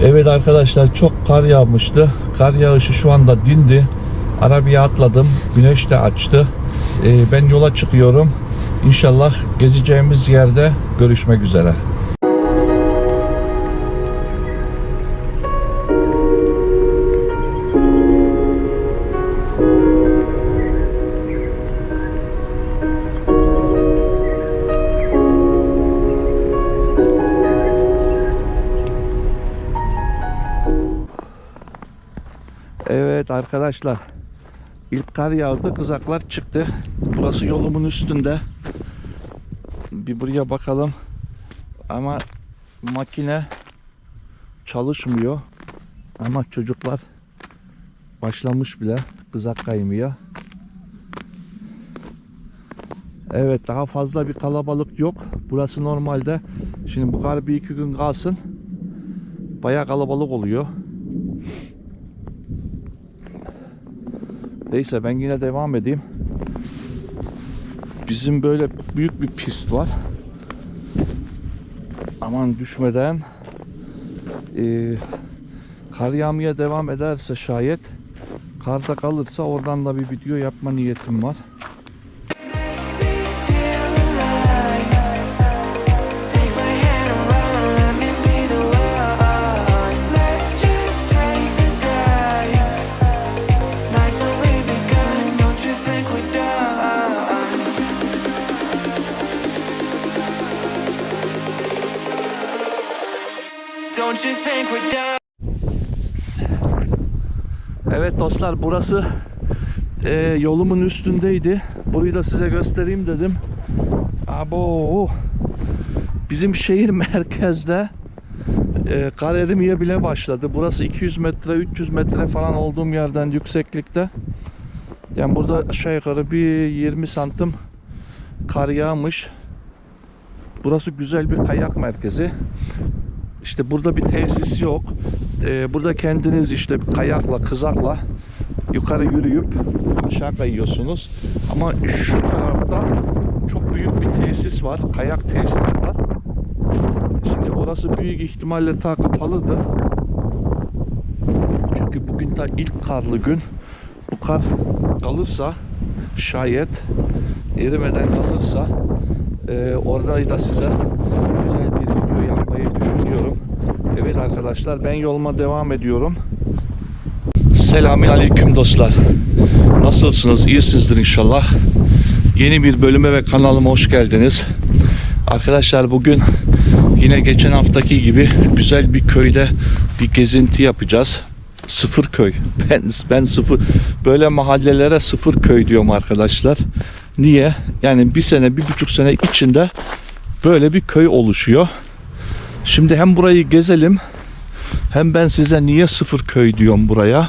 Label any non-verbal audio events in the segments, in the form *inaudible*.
Evet arkadaşlar çok kar yağmıştı. Kar yağışı şu anda dindi. Arabaya atladım. Güneş de açtı. Ee, ben yola çıkıyorum. İnşallah gezeceğimiz yerde görüşmek üzere. Arkadaşlar. İlk kar yağdı, kızaklar çıktı. Burası yolumun üstünde. Bir buraya bakalım. Ama makine çalışmıyor. Ama çocuklar başlamış bile kızak kaymaya. Evet daha fazla bir kalabalık yok. Burası normalde şimdi bu kar bir iki gün kalsın. Bayağı kalabalık oluyor. Neyse ben yine devam edeyim. Bizim böyle büyük bir pist var. Aman düşmeden eee kar yağmaya devam ederse şayet karda kalırsa oradan da bir video yapma niyetim var. Dostlar burası eee, yolumun üstündeydi. Burayı da size göstereyim dedim. Abo bizim şehir *laughs* merkezde eee kar erimeye bile başladı. Burası 200 metre 300 metre falan olduğum yerden yükseklikte. Yani burada aşağı yukarı bir 20 santim kar yağmış. Burası güzel bir kayak merkezi. İşte burada bir tesis yok. Ee, burada kendiniz işte kayakla, kızakla yukarı yürüyüp aşağı kayıyorsunuz. Ama şu tarafta çok büyük bir tesis var. Kayak tesisi var. Şimdi orası büyük ihtimalle ta kapalıdır. Çünkü bugün ta ilk karlı gün. Bu kar kalırsa şayet erimeden kalırsa e, orada da size güzel bir video yapmayı düşünüyorum. Evet arkadaşlar ben yoluma devam ediyorum. Selamün dostlar. Nasılsınız? İyisinizdir inşallah. Yeni bir bölüme ve kanalıma hoş geldiniz. Arkadaşlar bugün yine geçen haftaki gibi güzel bir köyde bir gezinti yapacağız. Sıfır köy. *laughs* Ben ben sıfır böyle mahallelere sıfır köy diyorum arkadaşlar. Niye? Yani bir sene, bir buçuk sene içinde böyle bir köy oluşuyor. Şimdi hem burayı gezelim hem ben size niye sıfır köy diyorum buraya.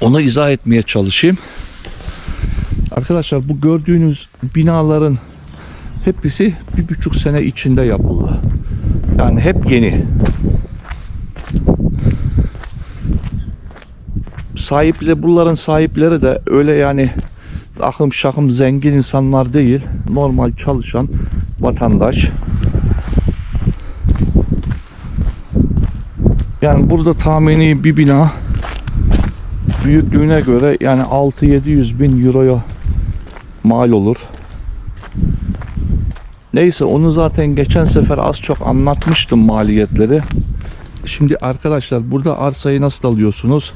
Onu izah etmeye çalışayım. Arkadaşlar bu gördüğünüz binaların hepsi bir buçuk sene içinde yapıldı. Yani hep yeni. Sahipleri, buraların sahipleri de öyle yani akım şakım zengin insanlar değil. Normal çalışan vatandaş. Yani burada tahmini bir bina büyüklüğüne göre yani 6-700 bin euroya mal olur. Neyse onu zaten geçen sefer az çok anlatmıştım maliyetleri. Şimdi arkadaşlar burada arsayı nasıl alıyorsunuz?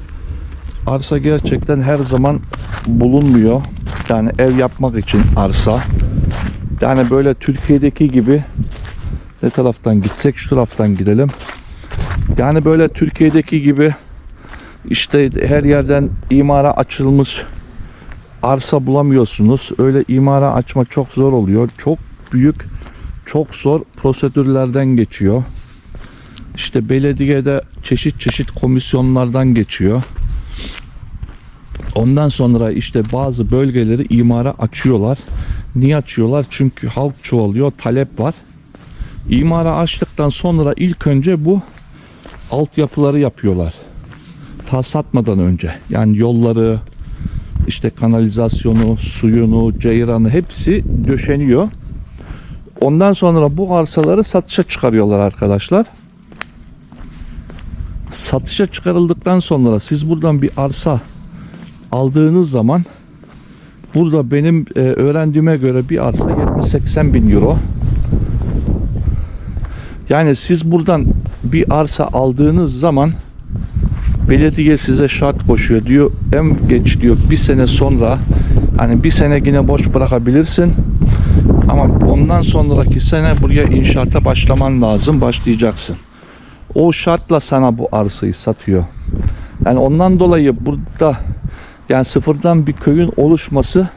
Arsa gerçekten her zaman bulunmuyor. Yani ev yapmak için arsa. Yani böyle Türkiye'deki gibi ne taraftan gitsek şu taraftan gidelim. Yani böyle Türkiye'deki gibi işte her yerden imara açılmış arsa bulamıyorsunuz. Öyle imara açma çok zor oluyor. Çok büyük, çok zor prosedürlerden geçiyor. İşte belediyede çeşit çeşit komisyonlardan geçiyor. Ondan sonra işte bazı bölgeleri imara açıyorlar. Niye açıyorlar? Çünkü halk çoğalıyor, talep var. İmara açtıktan sonra ilk önce bu altyapıları yapıyorlar. Ta satmadan önce. Yani yolları, işte kanalizasyonu, suyunu, ceyranı hepsi döşeniyor. Ondan sonra bu arsaları satışa çıkarıyorlar arkadaşlar. satışa çıkarıldıktan sonra siz buradan bir arsa aldığınız zaman burada benim e, öğrendiğime göre bir arsa 70-80 bin euro. Yani siz buradan bir arsa aldığınız zaman belediye size şart koşuyor diyor en geç diyor bir sene sonra hani bir sene yine boş bırakabilirsin ama ondan sonraki sene buraya inşaata başlaman lazım başlayacaksın. O şartla sana bu arsayı satıyor. Yani ondan dolayı burada yani sıfırdan bir köyün oluşması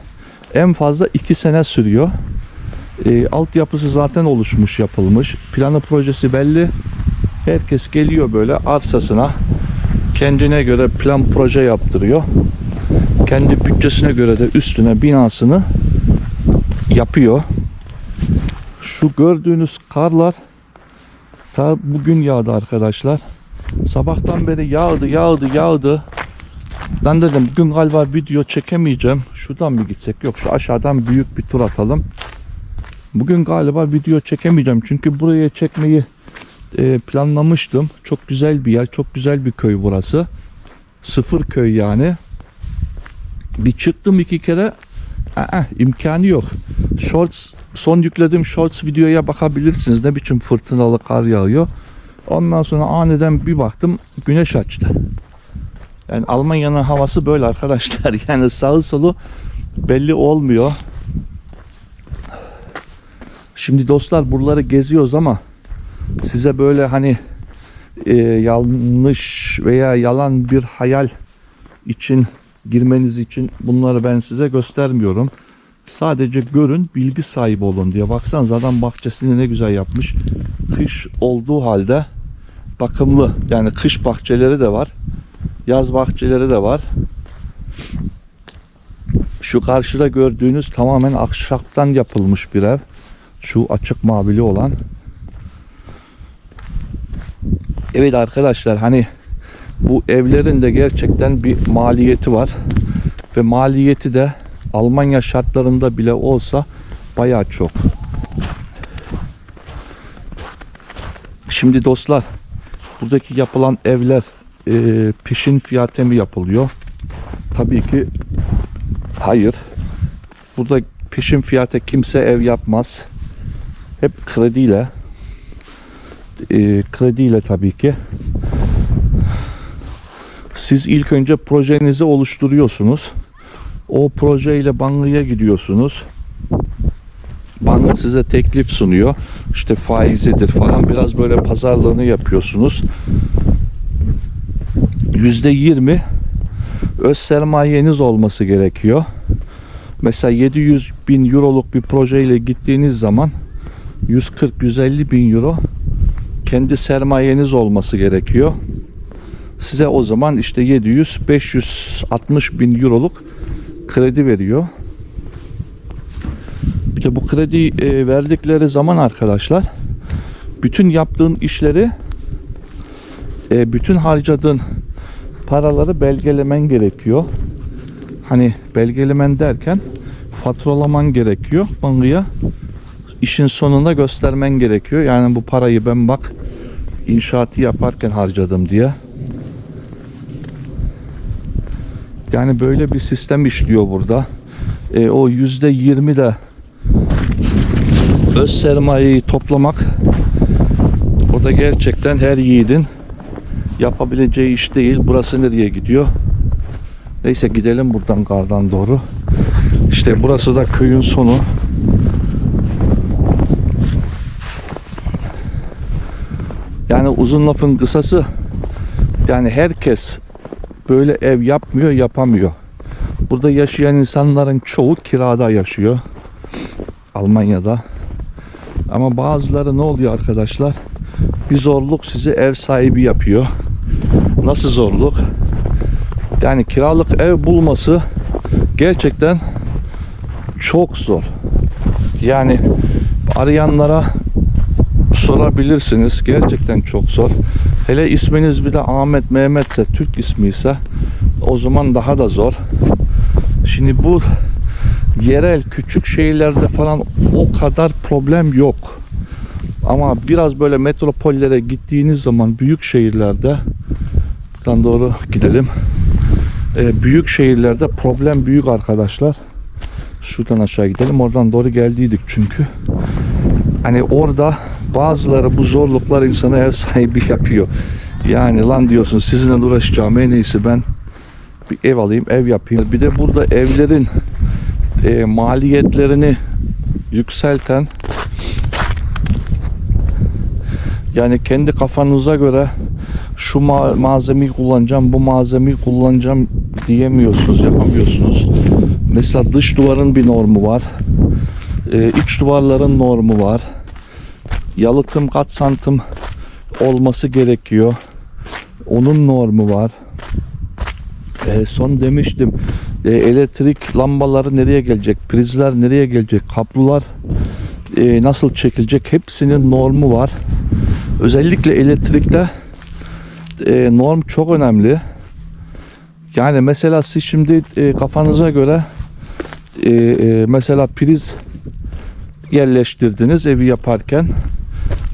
en fazla iki sene sürüyor. E, altyapısı zaten oluşmuş yapılmış. Planı projesi belli. Herkes geliyor böyle arsasına kendine göre plan proje yaptırıyor. Kendi bütçesine göre de üstüne binasını yapıyor. Şu gördüğünüz karlar kar bugün yağdı arkadaşlar. Sabahtan beri yağdı yağdı yağdı. Ben dedim bugün galiba video çekemeyeceğim. Şuradan bir gitsek? Yok şu aşağıdan büyük bir tur atalım. Bugün galiba video çekemeyeceğim. Çünkü buraya çekmeyi e, planlamıştım. Çok güzel bir yer. Çok güzel bir köy burası. Sıfır köy yani. Bir çıktım iki kere. Aa, imkanı yok. Shorts son yüklediğim shorts videoya bakabilirsiniz. Ne biçim fırtınalı kar yağıyor. Ondan sonra aniden bir baktım güneş açtı. Yani Almanya'nın havası böyle arkadaşlar. *laughs* Yani sağı solu belli olmuyor. Şimdi dostlar buraları geziyoruz ama size böyle hani e, yanlış veya yalan bir hayal için girmeniz için bunları ben size göstermiyorum. Sadece görün, bilgi sahibi olun diye. Baksanıza adam bahçesini ne güzel yapmış. Kış olduğu halde bakımlı. Yani kış bahçeleri de var. Yaz bahçeleri de var. Şu karşıda gördüğünüz tamamen ahşaptan yapılmış bir ev. Şu açık mavili olan. Evet arkadaşlar hani bu evlerin de gerçekten bir maliyeti var. Ve maliyeti de Almanya şartlarında bile olsa bayağı çok. Şimdi dostlar buradaki yapılan evler e, peşin fiyate mi yapılıyor? Tabii ki hayır. Burada peşin fiyata kimse ev yapmaz. Hep krediyle e, krediyle tabii ki. Siz ilk önce projenizi oluşturuyorsunuz. O projeyle bankaya gidiyorsunuz. Banka size teklif sunuyor. İşte faizidir falan. Biraz böyle pazarlığını yapıyorsunuz. Yüzde yirmi öz sermayeniz olması gerekiyor. Mesela 700 bin euroluk bir projeyle gittiğiniz zaman 140-150 bin euro kendi sermayeniz olması gerekiyor. Size o zaman işte 700-560 bin euroluk kredi veriyor. Bir de bu kredi e, verdikleri zaman arkadaşlar bütün yaptığın işleri e, bütün harcadığın paraları belgelemen gerekiyor. Hani belgelemen derken faturalaman gerekiyor bankaya. İşin sonunda göstermen gerekiyor. Yani bu parayı ben bak inşaatı yaparken harcadım diye. Yani böyle bir sistem işliyor burada. E, o yüzde yirmi de öz sermayeyi toplamak o da gerçekten her yiğidin yapabileceği iş değil. Burası nereye gidiyor? Neyse gidelim buradan kardan doğru. İşte burası da köyün sonu. Yani uzun lafın kısası yani herkes böyle ev yapmıyor, yapamıyor. Burada yaşayan insanların çoğu kirada yaşıyor. Almanya'da. Ama bazıları ne oluyor arkadaşlar? Bir zorluk sizi ev sahibi yapıyor. Nasıl zorluk? Yani kiralık ev bulması gerçekten çok zor. Yani arayanlara sorabilirsiniz. Gerçekten çok zor. Hele isminiz bir de Ahmet Mehmetse Türk ismi ise o zaman daha da zor. Şimdi bu yerel küçük şehirlerde falan o kadar problem yok. Ama biraz böyle metropollere gittiğiniz zaman büyük şehirlerde Buradan doğru gidelim. Ee, büyük şehirlerde problem büyük arkadaşlar. Şuradan aşağı gidelim. Oradan doğru geldiydik çünkü. Hani orada bazıları bu zorluklar insanı ev sahibi yapıyor. Yani lan diyorsun sizinle uğraşacağım en iyisi ben bir ev alayım ev yapayım. Bir de burada evlerin e, maliyetlerini yükselten yani kendi kafanıza göre şu ma- malzemeyi kullanacağım, bu malzemeyi kullanacağım diyemiyorsunuz, yapamıyorsunuz. Mesela dış duvarın bir normu var. Ee, iç duvarların normu var. Yalıtım kaç santim olması gerekiyor. Onun normu var. Ee, son demiştim. e, elektrik lambaları nereye gelecek? Prizler nereye gelecek? Kablolar e, nasıl çekilecek? Hepsinin normu var. Özellikle elektrikte e, norm çok önemli. Yani mesela siz şimdi e, kafanıza göre e, e, mesela priz yerleştirdiniz evi yaparken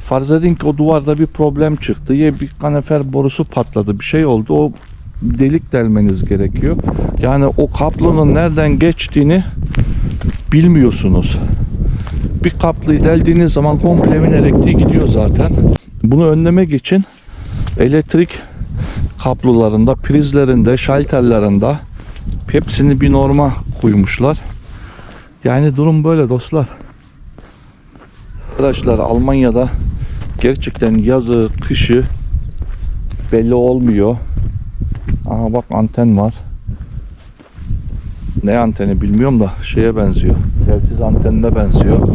farz edin ki o duvarda bir problem çıktı. Ya bir kanifer borusu patladı. Bir şey oldu. O delik delmeniz gerekiyor. Yani o kablonun nereden geçtiğini bilmiyorsunuz. Bir kabloyu deldiğiniz zaman komple elektriği gidiyor zaten. Bunu önlemek için elektrik kablolarında prizlerinde şalterlerinde hepsini bir norma koymuşlar. Yani durum böyle dostlar. Arkadaşlar Almanya'da gerçekten yazı, kışı belli olmuyor. Aha bak anten var. Ne anteni bilmiyorum da şeye benziyor. Telsiz antenine benziyor.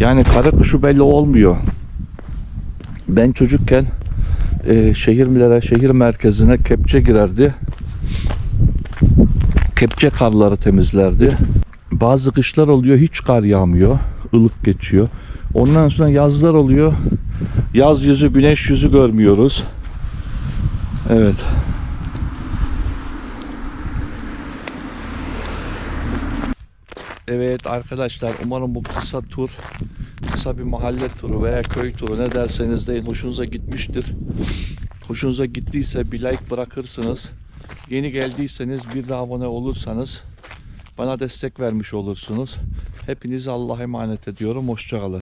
Yani kara kışı belli olmuyor. Ben çocukken e, şehirlere, şehir merkezine kepçe girerdi. Kepçe karları temizlerdi. Bazı kışlar oluyor hiç kar yağmıyor. ılık geçiyor. Ondan sonra yazlar oluyor. Yaz yüzü, güneş yüzü görmüyoruz. Evet. Evet arkadaşlar umarım bu kısa tur kısa bir mahalle turu veya köy turu ne derseniz deyin hoşunuza gitmiştir. Hoşunuza gittiyse bir like bırakırsınız. Yeni geldiyseniz bir de abone olursanız bana destek vermiş olursunuz. Hepinizi Allah'a emanet ediyorum. Hoşçakalın.